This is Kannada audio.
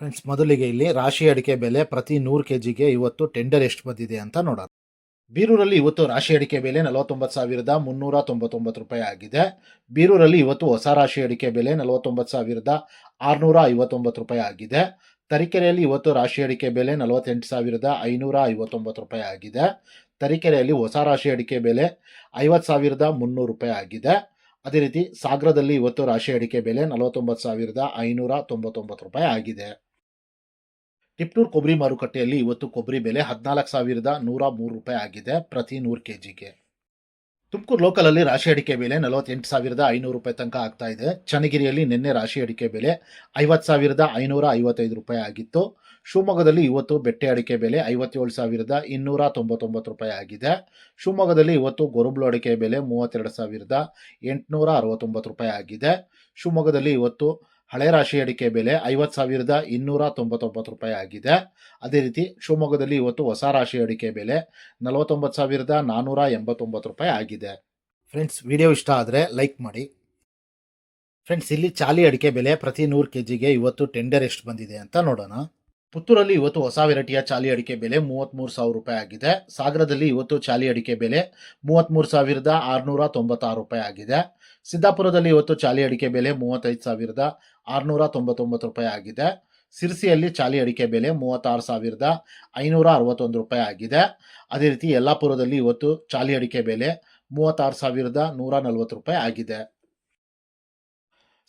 ಫ್ರೆಂಡ್ಸ್ ಮೊದಲಿಗೆ ಇಲ್ಲಿ ರಾಶಿ ಅಡಿಕೆ ಬೆಲೆ ಪ್ರತಿ ನೂರು ಕೆ ಜಿಗೆ ಇವತ್ತು ಟೆಂಡರ್ ಎಷ್ಟು ಬಂದಿದೆ ಅಂತ ನೋಡೋಣ. ಬೀರೂರಲ್ಲಿ ಇವತ್ತು ರಾಶಿ ಅಡಿಕೆ ಬೆಲೆ ನಲವತ್ತೊಂಬತ್ತು ಸಾವಿರದ ಮುನ್ನೂರ ತೊಂಬತ್ತೊಂಬತ್ತು ರೂಪಾಯಿ ಆಗಿದೆ. ಬೀರೂರಲ್ಲಿ ಇವತ್ತು ಹೊಸ ರಾಶಿ ಅಡಿಕೆ ಬೆಲೆ ನಲವತ್ತೊಂಬತ್ತು ಸಾವಿರದ ಆರುನೂರ ಐವತ್ತೊಂಬತ್ತು ರೂಪಾಯಿ ಆಗಿದೆ. ತರೀಕೆರೆಯಲ್ಲಿ ಇವತ್ತು ರಾಶಿ ಅಡಿಕೆ ಬೆಲೆ ನಲವತ್ತೆಂಟು ಸಾವಿರದ ಐನೂರ ಐವತ್ತೊಂಬತ್ತು ರೂಪಾಯಿ ಆಗಿದೆ. ತರೀಕೆರೆಯಲ್ಲಿ ಹೊಸ ರಾಶಿ ಅಡಿಕೆ ಬೆಲೆ ಐವತ್ತು ಸಾವಿರದ ಮುನ್ನೂರು ರೂಪಾಯಿ ಆಗಿದೆ. ಅದೇ ರೀತಿ ಸಾಗರದಲ್ಲಿ ಇವತ್ತು ರಾಶಿ ಅಡಿಕೆ ಬೆಲೆ ನಲವತ್ತೊಂಬತ್ತು ಸಾವಿರದ ಐನೂರ ತೊಂಬತ್ತೊಂಬತ್ತು ರೂಪಾಯಿ ಆಗಿದೆ. ಟಿಪ್ಟೂರ್ ಕೊಬ್ಬರಿ ಮಾರುಕಟ್ಟೆಯಲ್ಲಿ ಇವತ್ತು ಕೊಬ್ಬರಿ ಬೆಲೆ ಹದಿನಾಲ್ಕು ಸಾವಿರದ ನೂರ ಮೂರು ರೂಪಾಯಿ ಆಗಿದೆ ಪ್ರತಿ ನೂರು ಕೆ ಜಿಗೆ ತುಮಕೂರು ಲೋಕಲಲ್ಲಿ ರಾಶಿ ಅಡಿಕೆ ಬೆಲೆ ನಲವತ್ತೆಂಟು ಸಾವಿರದ ಐನೂರು ರೂಪಾಯಿ ತನಕ ಆಗ್ತಾ ಇದೆ. ಚನ್ನಗಿರಿಯಲ್ಲಿ ನಿನ್ನೆ ರಾಶಿ ಅಡಿಕೆ ಬೆಲೆ ಐವತ್ತು ಸಾವಿರದ ಐನೂರ ಐವತ್ತೈದು ರೂಪಾಯಿ ಆಗಿತ್ತು. ಶಿವಮೊಗ್ಗದಲ್ಲಿ ಇವತ್ತು ಬೆಟ್ಟೆ ಅಡಿಕೆ ಬೆಲೆ ಐವತ್ತೇಳು ಸಾವಿರದ ಇನ್ನೂರ ತೊಂಬತ್ತೊಂಬತ್ತು ರೂಪಾಯಿ ಆಗಿದೆ. ಶಿವಮೊಗ್ಗದಲ್ಲಿ ಇವತ್ತು ಗೊರಬ್ಲು ಅಡಿಕೆ ಬೆಲೆ ಮೂವತ್ತೆರಡು ಸಾವಿರದ ಎಂಟುನೂರ ಅರವತ್ತೊಂಬತ್ತು ರೂಪಾಯಿ ಆಗಿದೆ. ಶಿವಮೊಗ್ಗದಲ್ಲಿ ಇವತ್ತು ಹಳೆ ರಾಶಿ ಅಡಿಕೆ ಬೆಲೆ ಐವತ್ತು ಸಾವಿರದ ಇನ್ನೂರ ತೊಂಬತ್ತೊಂಬತ್ತು ರೂಪಾಯಿ ಆಗಿದೆ. ಅದೇ ರೀತಿ ಶಿವಮೊಗ್ಗದಲ್ಲಿ ಇವತ್ತು ಹೊಸ ರಾಶಿ ಅಡಿಕೆ ಬೆಲೆ ನಲವತ್ತೊಂಬತ್ತು ಸಾವಿರದ ನಾನ್ನೂರ ಎಂಬತ್ತೊಂಬತ್ತು ರೂಪಾಯಿ ಆಗಿದೆ. ಫ್ರೆಂಡ್ಸ್, ವಿಡಿಯೋ ಇಷ್ಟ ಆದರೆ ಲೈಕ್ ಮಾಡಿ. ಫ್ರೆಂಡ್ಸ್, ಇಲ್ಲಿ ಚಾಲಿ ಅಡಿಕೆ ಬೆಲೆ ಪ್ರತಿ ನೂರು ಕೆ ಜಿಗೆ ಇವತ್ತು ಟೆಂಡರ್ ಎಷ್ಟು ಬಂದಿದೆ ಅಂತ ನೋಡೋಣ. ಪುತ್ತೂರಲ್ಲಿ ಇವತ್ತು ಹೊಸ ವೆರೈಟಿಯ ಚಾಲಿ ಅಡಿಕೆ ಬೆಲೆ ಮೂವತ್ತ್ಮೂರು ಸಾವಿರ ರೂಪಾಯಿ ಆಗಿದೆ. ಸಾಗರದಲ್ಲಿ ಇವತ್ತು ಚಾಲಿ ಅಡಿಕೆ ಬೆಲೆ ಮೂವತ್ತ್ಮೂರು ಸಾವಿರದ ಆರುನೂರ ತೊಂಬತ್ತಾರು ರೂಪಾಯಿ ಆಗಿದೆ. ಸಿದ್ದಾಪುರದಲ್ಲಿ ಇವತ್ತು ಚಾಲಿ ಅಡಿಕೆ ಬೆಲೆ ಮೂವತ್ತೈದು ಸಾವಿರದ ಆರುನೂರ ತೊಂಬತ್ತೊಂಬತ್ತು ರೂಪಾಯಿ ಆಗಿದೆ. ಸಿರ್ಸಿಯಲ್ಲಿ ಚಾಲಿ ಅಡಿಕೆ ಬೆಲೆ ಮೂವತ್ತಾರು ಸಾವಿರದ ಐನೂರ ಅರವತ್ತೊಂದು ರೂಪಾಯಿ ಆಗಿದೆ. ಅದೇ ರೀತಿ ಯಲ್ಲಾಪುರದಲ್ಲಿ ಇವತ್ತು ಚಾಲಿ ಅಡಿಕೆ ಬೆಲೆ ಮೂವತ್ತಾರು ಸಾವಿರದ ನೂರ ನಲವತ್ತು ರೂಪಾಯಿ ಆಗಿದೆ.